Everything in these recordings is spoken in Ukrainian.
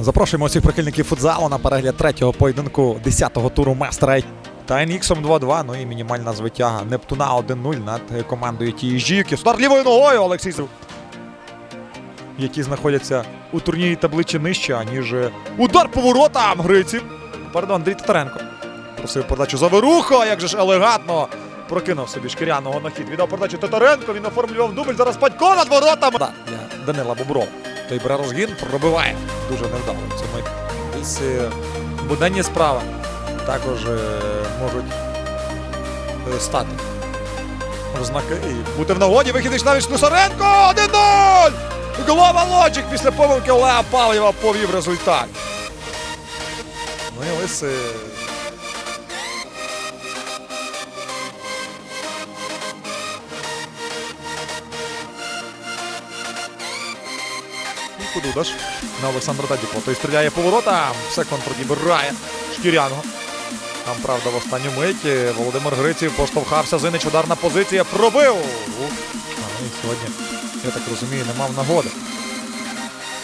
Запрошуємо усіх прихильників футзалу на перегляд третього поєдинку 10-го туру Мастера. Та Ніксом 2-2, ну і мінімальна звитяга Нептуна 1-0 над командою TSG. Удар лівою ногою Олексій Зру- які знаходяться у турнірі табличі нижче, ніж е, удар по воротам гриців. Пардон, Андрій Татаренко. Просив передачу Заверухо, як же ж елегантно прокинув собі шкіряного на хід. Віддав передачу Татаренко, він оформлював дубль, зараз Падько над воротами. Для Данила Боброва. Той бере розгін, пробиває. Дуже невдало. Це ми десь е, буденні справи також е, можуть е, стати. Ознаки і бути в нагоді. Вихід навіть Слюсаренко! 1-0! Голова Лоджик після помилки Олега Павлєва повів результат. Ну і ось І Дудаш на Олександра Дадіпо. Той стріляє по воротам. Все продібирає Шкіряного. Там, правда, в останню мить е, Володимир Гриців поштовхався. Зинич ударна позиція. Пробив. Ух. Сьогодні, я так розумію, не мав нагоди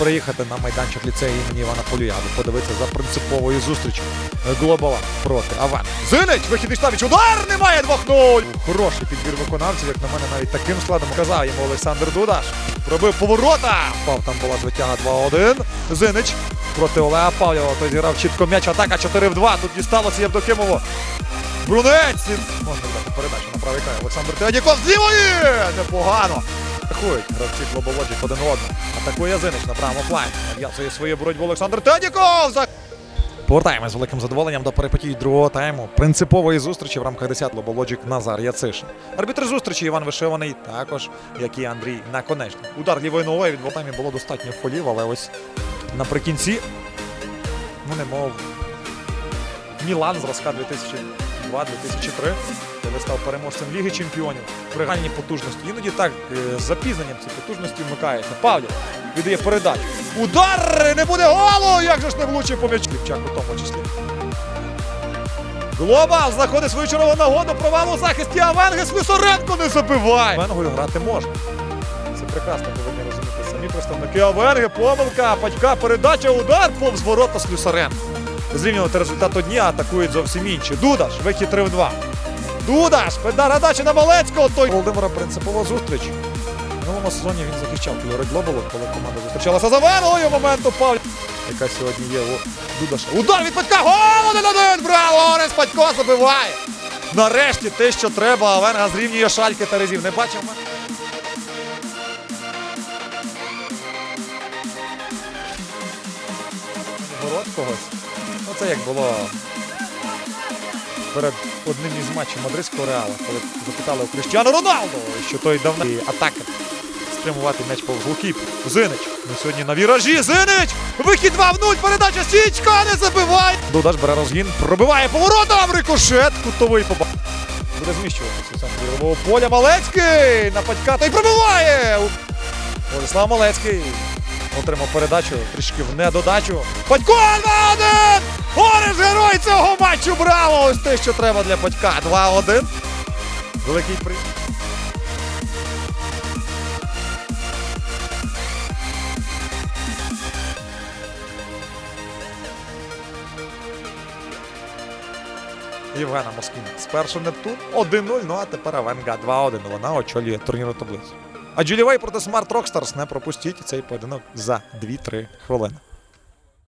приїхати на майданчик ліцею імені Івана Полюя, аби подивитися за принциповою зустрічю Глобала проти Аван. Зинич, вихідний штабіч, удар немає 2-0. Хороший підбір виконавців, як на мене, навіть таким складом казав йому Олександр Дудаш. Пробив поворота. Впав там була звитяга 2-1. Зинич проти Олега Павлєва. Той зіграв чітко м'яч. Атака 4 в 2. Тут дісталося Євдокимову. Брунець! Можна дати передачу на правий край. Олександр Тедіков з лівої! Непогано. Атакують гравці Глобоводжик один одного. Атакує Зинич на правому флангі. Нав'язує свою боротьбу Олександр Тедіков! За... Повертаємось з великим задоволенням до перепотій другого тайму. Принципової зустрічі в рамках 10 Лоболоджик Назар Яцишин. Арбітр зустрічі Іван Вишиваний також, як і Андрій Наконечний. Удар лівою ногою від Волтамі було достатньо фолів, але ось наприкінці, ну немов Мілан зразка 2002-2003, коли став переможцем Ліги Чемпіонів. При гальній потужності. Іноді так е, з запізненням ці потужності вмикаються. Павлів віддає передачу. Удар! Не буде голу! Як же ж не влучив по м'ячу? Лівчак у тому числі. Глобал знаходить свою червону нагоду, провал у захисті, а Венгес Лисоренко не забиває. Венгою грати можна. Це прекрасно повинні розуміти самі представники Авенги, помилка, Падька, передача, удар повз ворота з Слюсаренко. Зрівнювати результат одні, а атакують зовсім інші. Дудаш, вихід 3 в 2. Дудаш, передача на Малецького. Той Володимира принципова зустріч. В минулому сезоні він захищав кольори Глобалу, коли команда зустрічалася за Венгою. Момент упав. Яка сьогодні є у Дудаша. Удар від Падька! Гол 1-1! Браво! Орес Падько забиває! Нарешті те, що треба, Авенга зрівнює шальки та резів. Не бачив мене? Ворот когось. Ну це як було перед одним із матчів мадридського реала, коли запитали у Кріштіану Роналду, що той давно і атака спрямувати м'яч повз голкіп. Зинич. Ну, сьогодні на віражі. Зинич! Вихід 2 в 0, передача Січка не забиває. Дудаш бере розгін, пробиває поворотом, рикошет, кутовий поба. Буде зміщуватися сам ігрового поля. Малецький на Падька та й пробиває. Владислав Малецький отримав передачу трішки в недодачу. Падько 2-1! Ореш герой цього матчу! Браво! Ось те, що треба для Падька. 2-1. Великий при. Євгена Москвіна. Спершу Нептун 1-0, ну а тепер Авенга 2-1. Вона очолює турнірну таблицю. А Джулівей проти Смарт Рокстарс не пропустіть цей поєдинок за 2-3 хвилини.